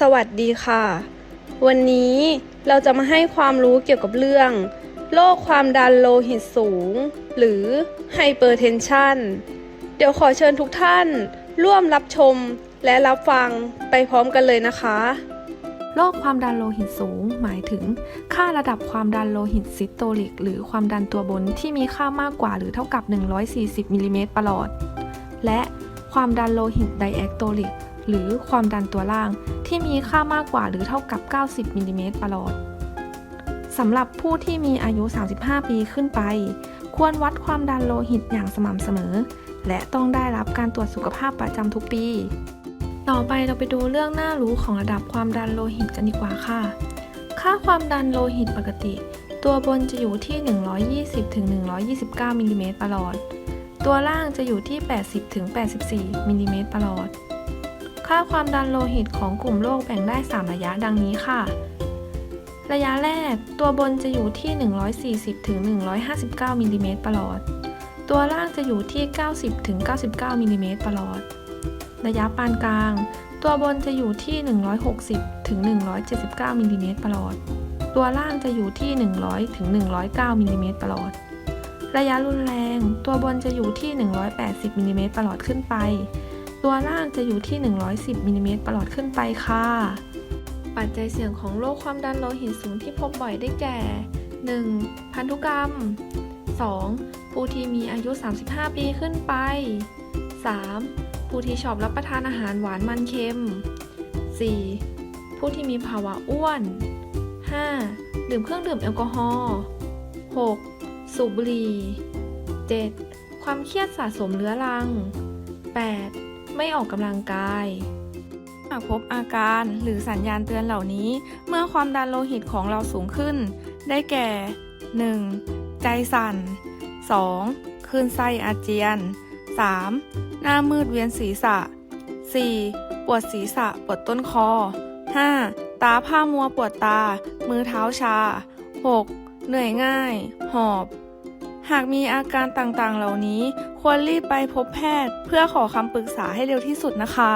สวัสดีค่ะ วันนี้เราจะมาให้ความรู้เกี่ยวกับเรื่อง โรคความดันโลหิตสูง หรือไฮเปอร์เทนชันเดี๋ยวขอเชิญทุกท่าน ร่วมรับชมและรับฟังไปพร้อมกันเลยนะคะ โรคความดันโลหิตสูง หมายถึง ค่าระดับความดันโลหิตซิสโตลิก หรือความดันตัวบนที่มีค่ามากกว่าหรือเท่ากับ 140มิลลิเมตรประหลอด และความดันโลหิตไดแอคโตลิก หรือความดันตัวล่าง ที่มีค่ามากกว่าหรือเท่ากับ 90มิลลิเมตรประหลอดสำหรับผู้ที่มีอายุ 35 ปีขึ้นไป ควรวัดความดันโลหิตอย่างสม่ำเสมอ และต้องได้รับการตรวจสุขภาพประจำทุกปี ต่อไปเราไปดูเรื่องน่ารู้ของระดับความดันโลหิตกันดีกว่าค่ะ ค่าความดันโลหิตปกติ ตัวบนจะอยู่ที่ 120-129มิลลิเมตรประหลอด ตัวล่างจะอยู่ที่ 80-84มิลลิเมตรประหลอด ค่าความดันโลหิตของกลุ่มโรคแบ่งได้ 3 ระยะดังนี้ค่ะ ระยะแรกตัวบนจะอยู่ที่ 140-159มิลลิเมตรประหลอด ตัวล่างจะอยู่ที่ 90-99มิลลิเมตรประหลอด ระยะปานกลาง ตัวบนจะอยู่ที่ 160-179มิลลิเมตรประหลอด ตัวล่างจะอยู่ที่ 100-109มิลลิเมตรประหลอด ระยะรุนแรง ตัวบนจะอยู่ที่ 180มิลลิเมตรประหลอดขึ้นไป ตัวล่างจะอยู่ที่ 110มิลลิเมตรประหลอดขึ้นไปค่ะ ปัจจัยเสี่ยงของโรคความดันโลหิตสูงที่พบบ่อยได้แก่ 1. พันธุกรรม 2. ผู้ที่มีอายุ 35 ปีขึ้นไป 3. ผู้ที่ชอบรับประทานอาหารหวานมันเค็ม 4. ผู้ที่มีภาวะอ้วน 5. ดื่มเครื่องดื่มแอลกอฮอล์ 6. สูบบุหรี่ 7. ความเครียดสะสมเรื้อรัง 8. ไม่ออกกำลังกายหากพบอาการหรือสัญญาณเตือนเหล่านี้ เมื่อความดันโลหิตของเราสูงขึ้น ได้แก่ 1. ใจสั่น 2. คลื่นไส้อาเจียน 3. หน้ามืดเวียนศีรษะ 4. ปวดศีรษะ ปวดต้นคอ 5. ตาผ้ามัวปวดตา มือเท้าชา 6. เหนื่อยง่าย หอบ หากมีอาการต่างๆ เหล่านี้ ควรรีบไปพบแพทย์ เพื่อขอคำปรึกษาให้เร็วที่สุดนะคะ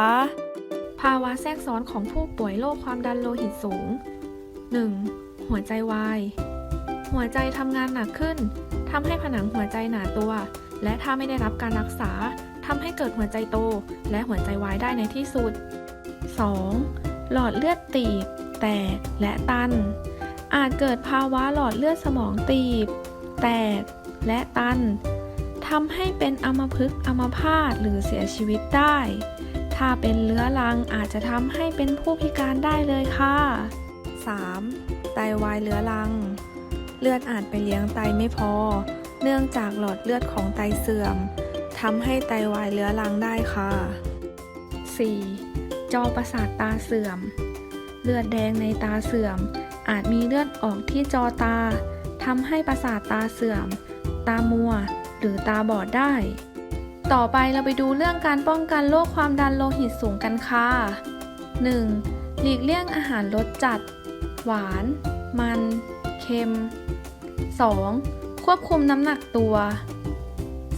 ภาวะแทรกซ้อนของผู้ป่วยโรคความดันโลหิตสูง 1. หัวใจวาย หัวใจทำงานหนักขึ้นทำให้ผนังหัวใจหนาตัว และถ้าไม่ได้รับการรักษาทำให้เกิดหัวใจโต และหัวใจวายได้ในที่สุด 2. หลอดเลือดตีบ แตก และตัน อาจเกิดภาวะหลอดเลือดสมองตีบ แตก และตันทำให้เป็นอัมพฤกษ์อัมพาตหรือเสียชีวิตได้ ถ้าเป็นเรื้อรังอาจจะทำให้เป็นผู้พิการได้เลยค่ะ 3. ไตวายเรื้อรัง เลือดอาจไปเลี้ยงไตไม่พอ เนื่องจากหลอดเลือดของไตเสื่อมทำให้ไตวายเรื้อรังได้ค่ะ 4. จอประสาทตาเสื่อม เลือดแดงในตาเสื่อม อาจมีเลือดออกที่จอตาทำให้ประสาทตาเสื่อม ตามัว หรือตาบอดได้ ต่อไปเราไปดูเรื่องการป้องกันโรคความดันโลหิตสูงกันค่ะ 1. หลีกเลี่ยงอาหารรสจัด หวาน มัน เค็ม 2. ควบคุมน้ำหนักตัว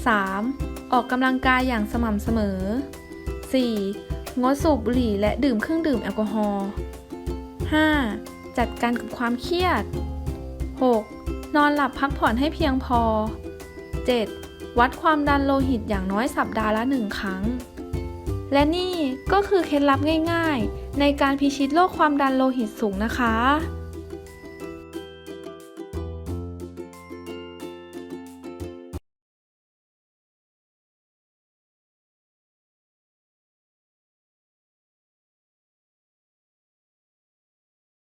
3. ออกกำลังกายอย่างสม่ำเสมอ 4. งดสูบบุหรี่และดื่มเครื่องดื่มแอลกอฮอล์ 5. จัดการกับความเครียด 6. นอนหลับพักผ่อนให้เพียงพอ 7. วัดความดันโลหิตอย่างน้อยสัปดาห์ละ1ครั้ง และนี่ก็คือเคล็ดลับง่าย ๆ ในการพิชิตโรคความดันโลหิตสูงนะคะ